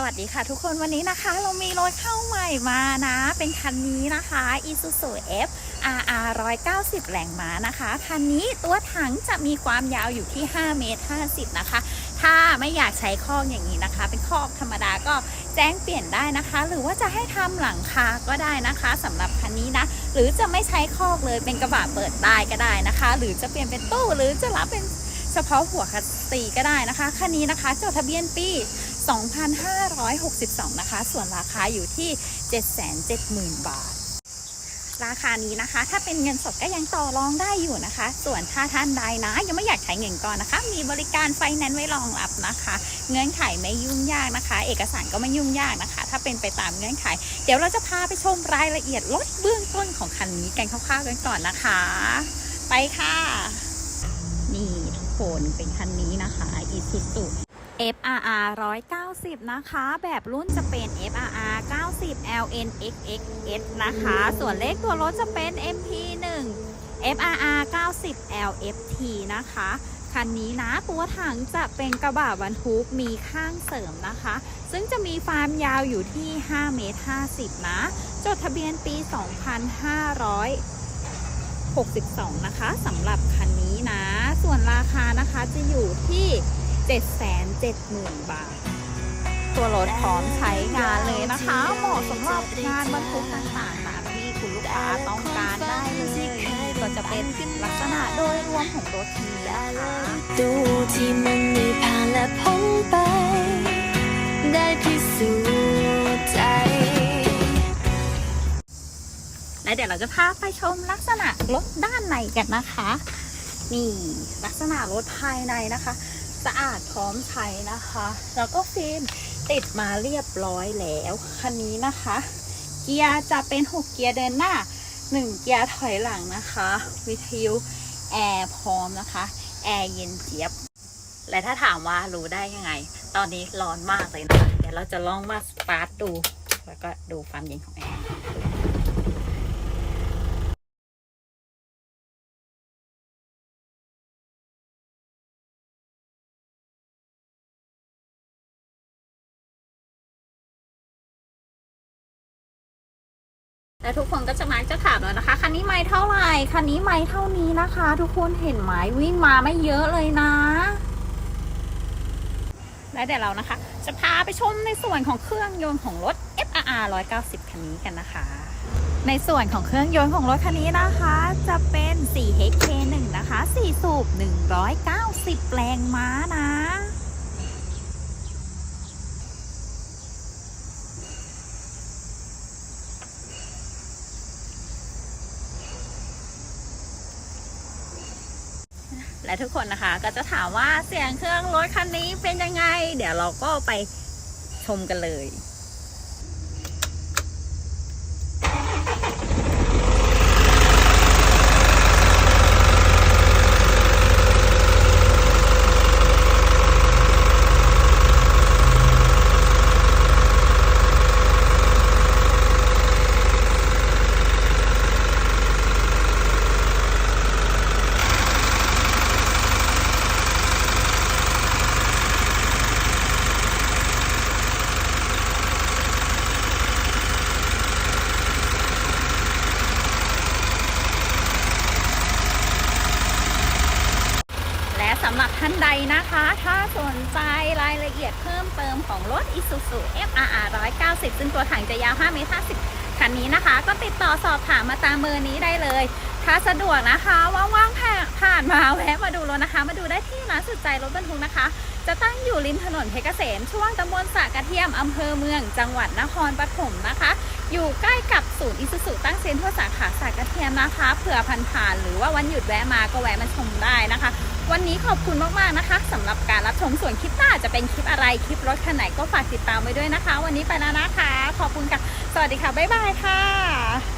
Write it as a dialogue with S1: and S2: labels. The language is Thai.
S1: สวัสดีค่ะทุกคนวันนี้นะคะเรามีรถเข้าใหม่มานะ เป็นคันนี้นะคะ Isuzu F RR 190แรงม้านะคะ คันนี้ตัวถังจะมีความยาวอยู่ที่ 5 เมตร 50 นะคะ ถ้าไม่อยากใช้คอกอย่างนี้นะคะ เป็นคอกธรรมดาก็แจ้งเปลี่ยนได้นะคะ หรือว่าจะให้ทำหลังคาก็ได้นะคะสำหรับคันนี้นะ หรือจะไม่ใช้คอกเลยเป็นกระบะเปิดได้ก็ได้นะคะ หรือจะเปลี่ยนเป็นตู้หรือจะรับเป็นเฉพาะหัวคัสซีก็ได้นะคะ คันนี้นะคะจดทะเบียนปี 2,562 นะคะ ส่วนราคาอยู่ที่ 770,000 บาท ราคานี้นะคะ ถ้าเป็นเงินสดก็ยังต่อรองได้อยู่นะคะ ส่วนถ้าท่านใดนะ ยังไม่อยากใช้เงินก่อนนะคะ มีบริการไฟแนนซ์ไว้รองรับนะคะ เงื่อนไขไม่ยุ่งยากนะคะ เอกสารก็ไม่ยุ่งยากนะคะ ถ้าเป็นไปตามเงื่อนไข เดี๋ยวเราจะพาไปชมรายละเอียดรถเบื้องต้นของคันนี้กันคร่าวๆกันก่อนนะคะ ไปค่ะ นี่ทุกคนเป็นคันนี้นะคะ Isuzu FRR 190 นะคะ แบบรุ่นจะเป็น FRR 90 LNXXS นะคะ ส่วนเลขตัวรถจะเป็น MP1 FRR 90 LFT นะคะ คันนี้นะตัวถังจะเป็นกระบะบรรทุกมีข้างเสริมนะคะ ซึ่งจะมีความยาวอยู่ที่5เมตร50 นะ จดทะเบียนปี 2562 นะคะสำหรับคันนี้นะ ส่วนราคานะคะจะอยู่ที่ 770,000 บาท ตัวรถพร้อมใช้งานเลยนะคะ เหมาะสำหรับงานบรรทุกต่างๆตามที่คุณลูกค้าต้องการได้เลยก็จะเป็นลักษณะโดยรวมของรถนี้นะคะ
S2: ดูที่มันม่ผ่านและพ้นไป ได้พิสูจน์ใจ
S1: และเดี๋ยวเราจะพาไปชมลักษณะรถด้านในกันนะคะ นี่ลักษณะรถภายในนะคะ สะอาดพร้อมใช้นะคะ แล้วก็ฟิล์มติดมาเรียบร้อยแล้วคันนี้นะคะ เกียร์จะเป็น 6 เกียร์เดินหน้า 1 เกียร์ถอยหลังนะคะ วิทยุแอร์พร้อมนะคะแอร์เย็นเจี๊ยบ และถ้าถามว่ารู้ได้ยังไง ตอนนี้ร้อนมากเลยนะคะ เดี๋ยวเราจะลองมาสตาร์ทดู แล้วก็ดูความเย็นของแอร์ และทุกคนก็จะมักจะถามแล้วนะคะ คันนี้ไม่เท่าไหร่ คันนี้ไม่เท่านี้นะคะ ทุกคนเห็นไหมวิ่งมาไม่เยอะเลยนะ และเดี๋ยวเรานะคะ จะพาไปชมในส่วนของเครื่องยนต์ของรถ FRR 190 คันนี้กันนะคะ ในส่วนของเครื่องยนต์ของรถคันนี้นะคะ จะเป็น 4HK1 นะคะ 4 สูบ 190 แรงม้านะ และทุกคนนะคะก็จะถามว่าเสียงเครื่องรถคันนี้เป็นยังไง เดี๋ยวเราก็ไปชมกันเลยำหรับท่านใดนะคะ ถ้าสนใจรายละเอียดเพิ่มเติมของรถ Isuzu FRR 190 ซึ่งตัวถังจะยาว 5 เมตร 50 คันนี้นะคะ ก็ติดต่อสอบถามมาตามเบอร์นี้ได้เลย ถ้าสะดวกนะคะ ว่างๆผ่านมาแวะมาดูรถนะคะ มาดูได้ที่ร้านสุดใจรถบรรทุกนะคะ จะตั้งอยู่ริมถนนเพชรเกษม ช่วงตำบลสระกระเทียมอำเภอเมือง จังหวัดนครปฐมนะคะ อยู่ใกล้กับศูนย์อิสุสุตั้งเซ็นทรัลสาขาสากระเทียมนะคะ เผื่อพันผ่านหรือว่าวันหยุดแวะมาก็แวะมาชมได้นะคะ วันนี้ขอบคุณมากๆนะคะสำหรับการรับชมส่วนคลิปหน้าจะเป็นคลิปอะไรคลิปรถคันไหนก็ฝากติดตามไว้ด้วยนะคะ วันนี้ไปแล้วนะคะ ขอบคุณค่ะ สวัสดีค่ะบ๊ายบายค่ะ